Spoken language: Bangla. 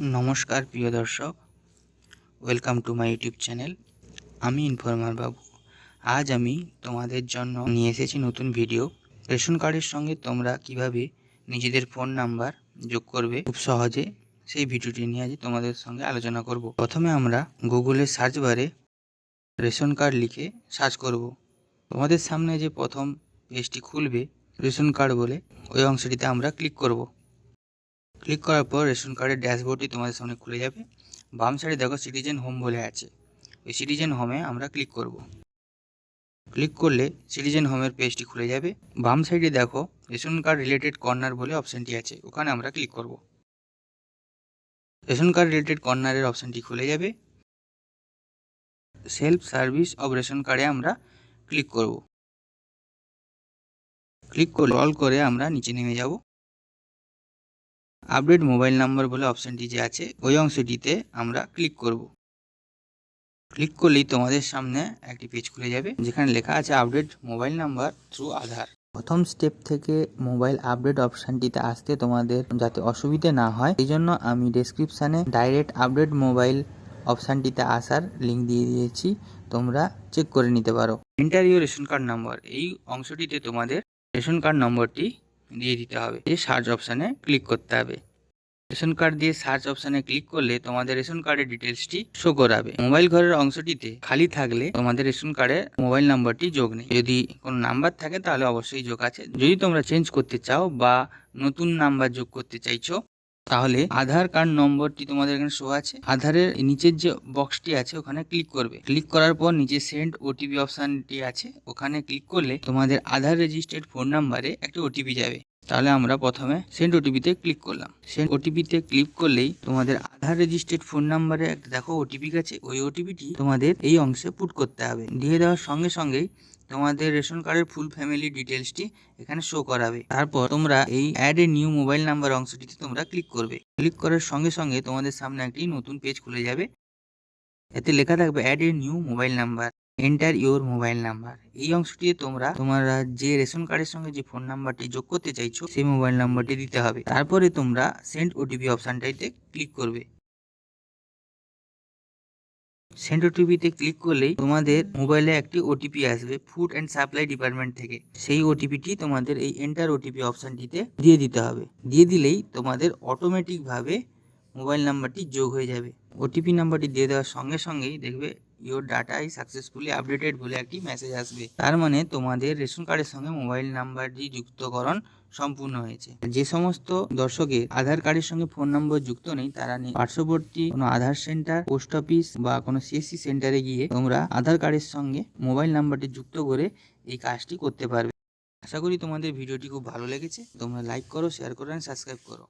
নমস্কার, প্রিয় দর্শক। Welcome to my YouTube channel আমি ইনফরমার বাবু। আজ আমি তোমাদের জন্য নিয়ে এসেছি নতুন ভিডিও রেশন কার্ডের সঙ্গে তোমরা কীভাবে নিজেদের ফোন নাম্বার যোগ করবে খুব সহজে সেই ভিডিওটি নিয়ে আজ তোমাদের সঙ্গে আলোচনা করব। প্রথমে আমরা গুগলের সার্চ বারে রেশন কার্ড লিখে সার্চ করব। তোমাদের সামনে যে প্রথম পেজটি খুলবে রেশন কার্ড বলে, ওই অংশটিতে আমরা ক্লিক করব। ক্লিক করার পর রেশন কার্ডের ড্যাশবোর্ডটি তোমাদের সামনে খুলে যাবে। বাম সাইডে দেখো সিটিজেন হোম বলে আছে। ওই সিটিজেন হোমে আমরা ক্লিক করব। ক্লিক করলে সিটিজেন হোমের পেজটি খুলে যাবে। বাম সাইডে দেখো রেশন কার্ড রিলেটেড কর্নার বলে অপশানটি আছে। ওখানে আমরা ক্লিক করব। রেশন কার্ড রিলেটেড কর্নারের অপশানটি খুলে যাবে। সেলফ সার্ভিস অফ রেশন কার্ডে আমরা ক্লিক করব। ক্লিক করে অল করে আমরা নিচে নেমে যাব। আপডেট মোবাইল নাম্বার বলে অপশানটি যে আছে, ওই অংশটিতে আমরা ক্লিক করব। ক্লিক করলেই তোমাদের সামনে একটি পেজ খুলে যাবে, যেখানে লেখা আছে update mobile number through Aadhaar. প্রথম স্টেপ থেকে মোবাইল আপডেট অপশানটিতে আসতে তোমাদের যাতে অসুবিধে না হয়, এই জন্য আমি ডেসক্রিপশানে ডাইরেক্ট আপডেট মোবাইল অপশানটিতে আসার লিঙ্ক দিয়ে দিয়েছি, তোমরা চেক করে নিতে পারো। ইন্টারভিউ রেশন কার্ড নাম্বার এই অংশটিতে তোমাদের রেশন কার্ড নম্বরটি দিয়ে দিতে হবে। এই সার্চ অপশানে ক্লিক করতে হবে। রেশন কার্ড দিয়ে সার্চ অপশানে ক্লিক করলে তোমাদের রেশন কার্ডের ডিটেলসটি শো করাবে। মোবাইল ঘরের অংশটিতে খালি থাকলে তোমাদের রেশন কার্ডে মোবাইল নাম্বারটি যোগ নেই। যদি কোনো নাম্বার থাকে তাহলে অবশ্যই যোগ আছে। যদি তোমরা চেঞ্জ করতে চাও বা নতুন নাম্বার যোগ করতে চাইছো তাহলে আধার কার্ড নম্বরটি তোমাদের এখানে শো আছে। আধারের নিচের যে বক্সটি আছে, ওখানে ক্লিক করবে। ক্লিক করার পর নিচে সেন্ড ওটিপি অপশানটি আছে। ওখানে ক্লিক করলে তোমাদের আধার রেজিস্টার্ড ফোন নাম্বারে একটা ওটিপি যাবে। তাহলে আমরা প্রথমে সেন্ড ওটিপিতে ক্লিক করলাম। সেন্ড ওটিপিতে ক্লিক করলেই তোমাদের আধার রেজিস্টার্ড ফোন নাম্বারে একটা দেখো ওটিপি গেছে, ওই ওটিপিটি তোমাদের এই অংশে পুট করতে হবে। দিয়ে দেওয়ার সঙ্গে সঙ্গেই তোমাদের রেশন কার্ডের ফুল ফ্যামিলি ডিটেলসটি এখানে শো করাবে। তারপর তোমরা এই add a new mobile number অংশটিতে তোমরা ক্লিক করবে। ক্লিক করার সঙ্গে সঙ্গে তোমাদের সামনে একটি নতুন পেজ খুলে যাবে। এতে লেখা থাকবে add a new mobile number enter your mobile number এই অংশটিতে তোমরা তোমরা যে রেশন কার্ডের সঙ্গে যে ফোন নাম্বারটি যোগ করতে চাইছো, সেই মোবাইল নাম্বারটি দিতে হবে। তারপরে তোমরা সেন্ড ওটিপি অপশানটাইতে ক্লিক করবে। সেন্ড ওটিপিতে ক্লিক করলেই তোমাদের মোবাইলে একটি ওটিপি আসবে ফুড অ্যান্ড সাপ্লাই ডিপার্টমেন্ট থেকে। সেই ওটিপিটি তোমাদের এই এন্টার ওটিপি অপশানটিতে দিয়ে দিতে হবে। দিয়ে দিলেই তোমাদের অটোমেটিকভাবে মোবাইল নাম্বারটি যোগ হয়ে যাবে। ওটিপি নাম্বারটি দিয়ে দেওয়ার সঙ্গে সঙ্গেই দেখবে your data is successfully updated বলে একটি মেসেজ আসবে। তার মানে তোমাদের রেশন কার্ডের সঙ্গে মোবাইল নাম্বারটি যুক্তকরণ সম্পূর্ণ হয়েছে। যে সমস্ত দর্শকের আধার কার্ডের সঙ্গে ফোন নম্বর যুক্ত নেই, তারা পার্শ্ববর্তী কোনো আধার সেন্টার পোস্ট অফিস বা কোনো সিএসসি সেন্টারে গিয়ে তোমরা আধার কার্ডের সঙ্গে মোবাইল নাম্বারটি যুক্ত করে এই কাজটি করতে পারবে। আশা করি তোমাদের ভিডিওটি খুব ভালো লেগেছে। তোমরা লাইক করো শেয়ার করো এবং সাবস্ক্রাইব করো।